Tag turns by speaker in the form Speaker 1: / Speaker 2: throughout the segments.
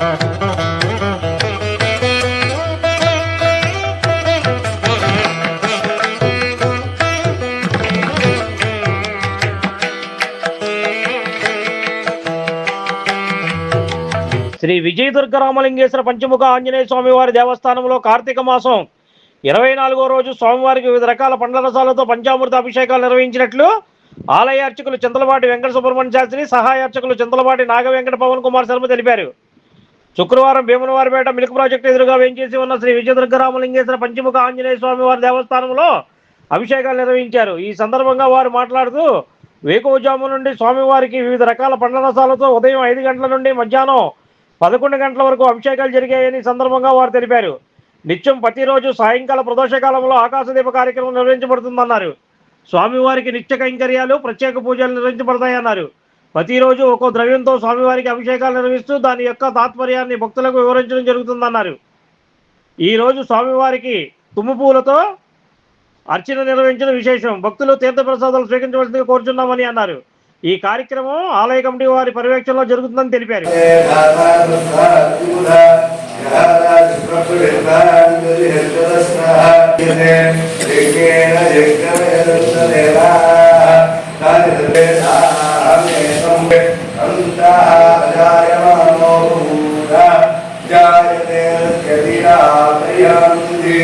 Speaker 1: శ్రీ విజయ రామలింగేశ్వర పంచముఖ ఆంజనేయ స్వామివారి దేవస్థానంలో కార్తీక మాసం ఇరవై నాలుగో రోజు స్వామివారికి వివిధ రకాల పండ్ల రసాలతో పంచామృత అభిషేకాలు నిర్వహించినట్లు ఆలయ అర్చకులు చింతలపాటి వెంకట సుబ్రహ్మణ్య శాస్త్రి సహాయ అర్చకులు చింతలపాటి నాగ వెంకట పవన్ కుమార్ శర్మ తెలిపారు శుక్రవారం భీమనవారిపేట మిల్క్ ప్రాజెక్టు ఎదురుగా వేయించేసి ఉన్న శ్రీ విజయదుర్గరామలింగేశ్వర పంచముఖ ఆంజనేయ స్వామి వారి దేవస్థానంలో అభిషేకాలు నిర్వహించారు ఈ సందర్భంగా వారు మాట్లాడుతూ వేకువజాము నుండి స్వామివారికి వివిధ రకాల పండ్ల రసాలతో ఉదయం ఐదు గంటల నుండి మధ్యాహ్నం పదకొండు గంటల వరకు అభిషేకాలు జరిగాయని సందర్భంగా వారు తెలిపారు నిత్యం ప్రతిరోజు సాయంకాల ప్రదోషకాలంలో ఆకాశదీప కార్యక్రమం నిర్వహించబడుతుందన్నారు స్వామివారికి నిత్య కైంకర్యాలు ప్రత్యేక పూజలు నిర్వహించబడతాయన్నారు ప్రతిరోజు ఒక్కో ద్రవ్యంతో స్వామివారికి అభిషేకాలు నిర్వహిస్తూ దాని యొక్క తాత్పర్యాన్ని భక్తులకు వివరించడం జరుగుతుందన్నారు ఈరోజు స్వామివారికి తుమ్ము పూలతో అర్చన నిర్వహించడం విశేషం భక్తులు తీర్థప్రసాదాలు స్వీకరించవలసిందిగా కోరుచున్నామని అన్నారు ఈ కార్యక్రమం ఆలయ కమిటీ వారి పర్యవేక్షణలో జరుగుతుందని తెలిపారు సంవేదం అంతా జాయమానో జాయతే కవిరాతయంది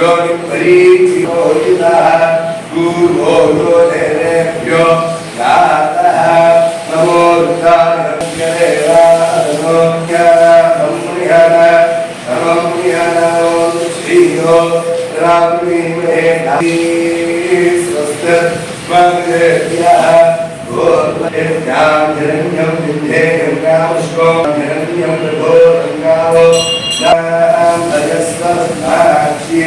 Speaker 1: యోని పరీచిత గురో యోరేభ్యో దాత నమో
Speaker 2: స్వస్థ हिरण्यं विद्धे गङ्गामुष्को हिरण्यं विभो गङ्गावो तजस्वक्षी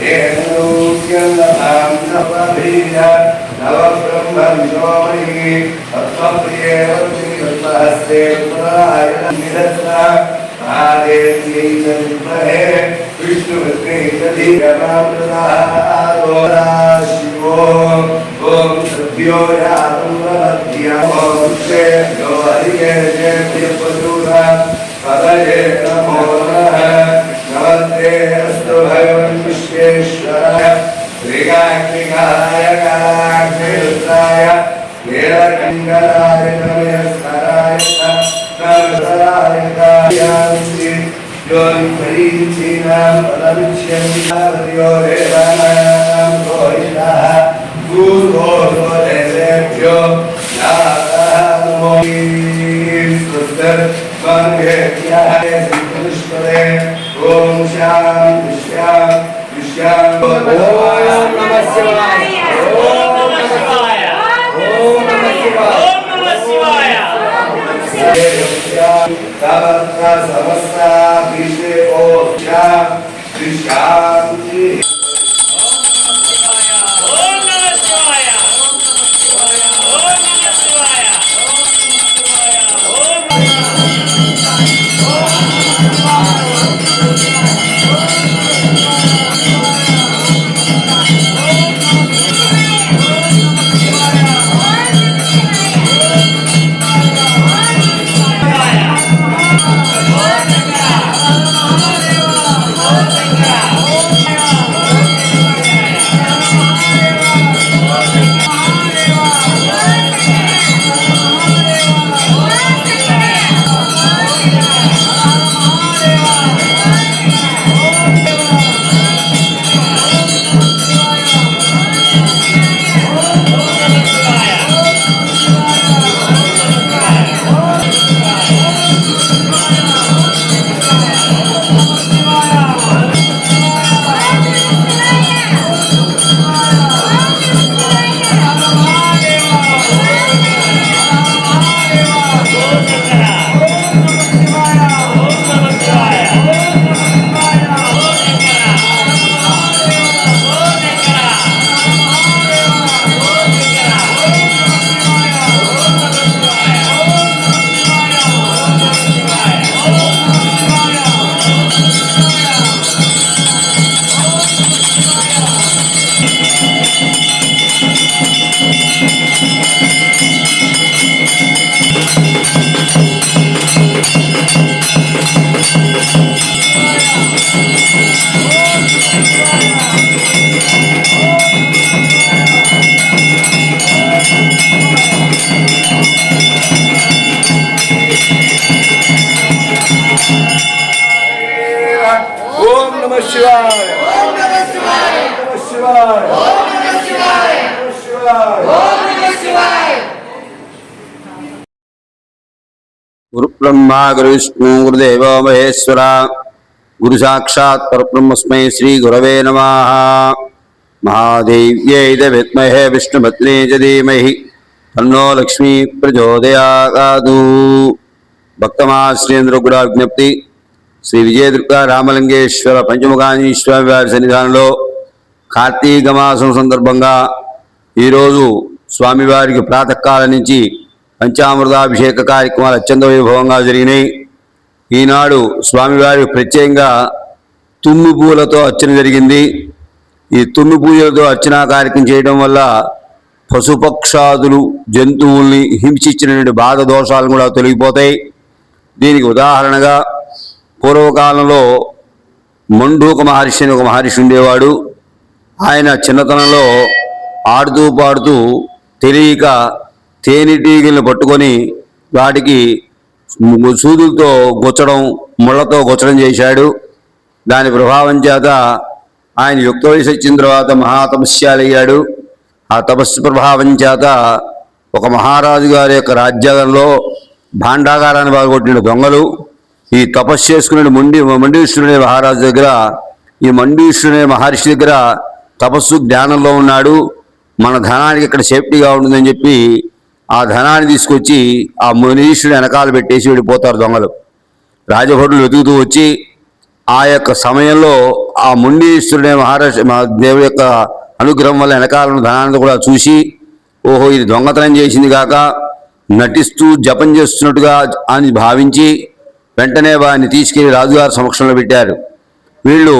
Speaker 2: हेणोक्यं लभां नवभीर नवब्रह्मं योमयि तत्त्वप्रिये वन्दि तत्त्वहस्ते पुराय निरत्न विष्णुवृत्तेजलिगणाप्रदारोदाशिवो ॐ सद्यो यातं प्रबध्य ॐ हरिये जय içine Bana bir şey veriyor Evanem koyuna Vur olur elem yok Yalan mobil Kızdır Mangetya Kılıçları Konuşan Düşkan Düşkan Om anlamaz Sivaya Oy anlamaz Sivaya om anlamaz Sivaya Oy anlamaz Sivaya elogiar, criticar, ओम नमः शिवाय ओम नमः शिवाय ओम नमः शिवाय ओम नमः शिवाय ओम नमः शिवाय
Speaker 3: गुरु ब्रह्मा गुरु विष्णु गुरुदेव महेश्वरा गुरु साक्षात् परब्रह्मस्मै श्री गुरवे नमः महादेव्यै विद्महे विष्णुभद्रे च धीमहि तन्नो लक्ष्मी प्रचोदयागादु भक्तमाश्रेन्द्र गुड़ा विज्ञप्ति శ్రీ విజయదుర్గ రామలింగేశ్వర పంచముఖాని స్వామి వారి సన్నిధానంలో కార్తీక మాసం సందర్భంగా ఈరోజు స్వామివారికి ప్రాతకాలం నుంచి పంచామృతాభిషేక కార్యక్రమాలు అత్యంత వైభవంగా జరిగినాయి ఈనాడు స్వామివారికి ప్రత్యేకంగా తుమ్మి పూలతో అర్చన జరిగింది ఈ తుమ్మి పూజలతో అర్చనా కార్యక్రమం చేయడం వల్ల పశుపక్షాదులు జంతువుల్ని హింసించినటువంటి బాధ దోషాలు కూడా తొలగిపోతాయి దీనికి ఉదాహరణగా పూర్వకాలంలో మండూక మహర్షి అని ఒక మహర్షి ఉండేవాడు ఆయన చిన్నతనంలో ఆడుతూ పాడుతూ తెలియక తేనెటీగలను పట్టుకొని వాటికి సూదులతో గుచ్చడం ముళ్ళతో గుచ్చడం చేశాడు దాని ప్రభావం చేత ఆయన యుక్త వయసు వచ్చిన తర్వాత మహాతపస్యాలయ్యాడు ఆ తపస్సు ప్రభావం చేత ఒక మహారాజు గారి యొక్క రాజ్యాంగంలో భాండాగారాన్ని బాగొట్టిన దొంగలు ఈ తపస్సు చేసుకునే ముండి మండీశ్వరుని మహారాజు దగ్గర ఈ మండీశ్వరుని మహర్షి దగ్గర తపస్సు జ్ఞానంలో ఉన్నాడు మన ధనానికి ఇక్కడ సేఫ్టీగా ఉంటుందని చెప్పి ఆ ధనాన్ని తీసుకొచ్చి ఆ మునీశ్వరుని వెనకాల పెట్టేసి వెళ్ళిపోతారు దొంగలు రాజభటులు వెతుకుతూ వచ్చి ఆ యొక్క సమయంలో ఆ ముండీశ్వరుడే మా దేవుడి యొక్క అనుగ్రహం వల్ల వెనకాలను ధనాన్ని కూడా చూసి ఓహో ఇది దొంగతనం చేసింది కాక నటిస్తూ జపం చేస్తున్నట్టుగా అని భావించి వెంటనే వారిని తీసుకెళ్లి రాజుగారి సమక్షంలో పెట్టారు వీళ్ళు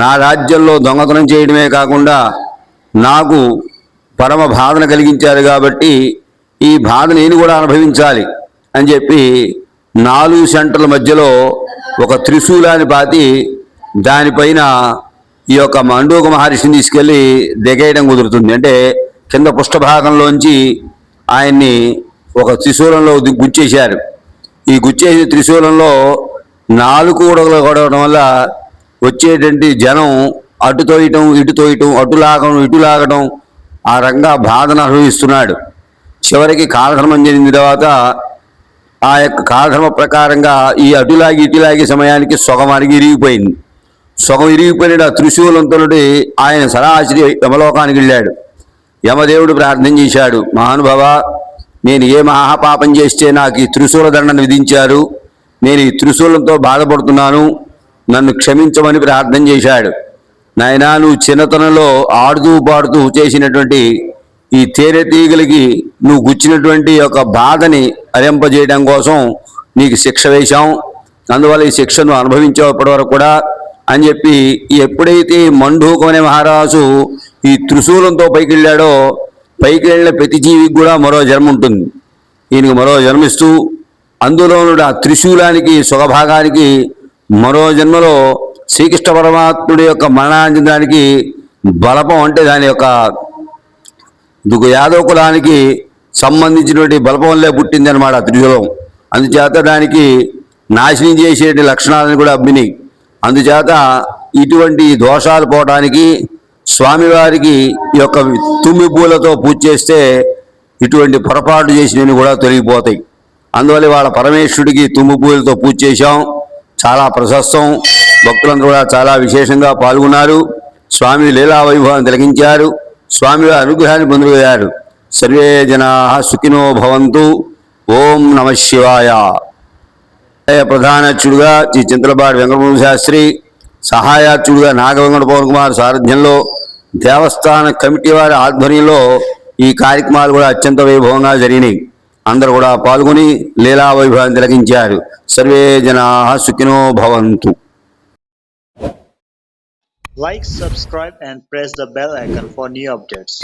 Speaker 3: నా రాజ్యంలో దొంగతనం చేయడమే కాకుండా నాకు పరమ బాధన కలిగించారు కాబట్టి ఈ బాధ నేను కూడా అనుభవించాలి అని చెప్పి నాలుగు సెంటర్ల మధ్యలో ఒక త్రిశూలాన్ని పాతి దానిపైన ఈ యొక్క మండూక మహర్షిని తీసుకెళ్ళి దిగేయడం కుదురుతుంది అంటే కింద పుష్ఠభాగంలోంచి ఆయన్ని ఒక త్రిశూలంలో గుచ్చేశారు ఈ గుచ్చే త్రిశూలంలో నాలుగు ఉడగలు కొడవడం వల్ల వచ్చేటువంటి జనం అటు తోయటం ఇటు తోయటం అటు లాగడం ఇటు లాగడం ఆ రంగా బాధను అనుభవిస్తున్నాడు చివరికి కాలధర్మం జరిగిన తర్వాత ఆ యొక్క కాలధర్మ ప్రకారంగా ఈ అటులాగి ఇటులాగే సమయానికి సొగం అరిగి ఇరిగిపోయింది సొగం ఇరిగిపోయిన ఆ త్రిశూలంతో ఆయన సరాసరి యమలోకానికి వెళ్ళాడు యమదేవుడు ప్రార్థన చేశాడు మహానుభావ నేను ఏ మహాపాపం చేస్తే నాకు ఈ త్రిశూల దండన విధించారు నేను ఈ త్రిశూలంతో బాధపడుతున్నాను నన్ను క్షమించమని ప్రార్థన చేశాడు నాయనా నువ్వు చిన్నతనంలో ఆడుతూ పాడుతూ చేసినటువంటి ఈ తేనె తీగలకి నువ్వు గుచ్చినటువంటి యొక్క బాధని అరింపజేయడం కోసం నీకు శిక్ష వేశాం అందువల్ల ఈ శిక్షను అనుభవించేప్పటి వరకు కూడా అని చెప్పి ఎప్పుడైతే మండూకు అనే మహారాజు ఈ త్రిశూలంతో పైకి వెళ్ళాడో పైకి వెళ్ళిన ప్రతి జీవికి కూడా మరో జన్మ ఉంటుంది ఈయనకు మరో జన్మిస్తూ అందులో ఉన్న త్రిశూలానికి సుఖభాగానికి మరో జన్మలో శ్రీకృష్ణ పరమాత్ముడి యొక్క మరణానికి బలపం అంటే దాని యొక్క దుగు యాదవ కులానికి సంబంధించినటువంటి బలపంలే ఆ త్రిశూలం అందుచేత దానికి నాశనం చేసేటువంటి లక్షణాలను కూడా అమ్మినాయి అందుచేత ఇటువంటి దోషాలు పోవడానికి స్వామివారికి యొక్క తుమ్మి పూలతో పూజ చేస్తే ఇటువంటి పొరపాటు చేసినవి కూడా తొలగిపోతాయి అందువల్ల వాళ్ళ పరమేశ్వరుడికి తుమ్మి పూలతో పూజ చేశాం చాలా ప్రశస్తం భక్తులందరూ కూడా చాలా విశేషంగా పాల్గొన్నారు స్వామి లీలా వైభవాన్ని తిలగించారు స్వామి అనుగ్రహాన్ని పొందుగలిగారు సర్వే జనా సుఖినో భవంతు ఓం నమ శివాయ ప్రధానచ్యుడుగా శ్రీ చింతలపాటి వెంకటరమణ శాస్త్రి సహాయార్చుడుగా నాగవంగడ పవన్ కుమార్ సారథ్యంలో దేవస్థాన కమిటీ వారి ఆధ్వర్యంలో ఈ కార్యక్రమాలు కూడా అత్యంత వైభవంగా జరిగినాయి అందరూ కూడా పాల్గొని లీలా వైభవాన్ని తిలకించారు సర్వే జనా సుఖినో భవంతు
Speaker 1: like subscribe and
Speaker 3: press the bell icon for new updates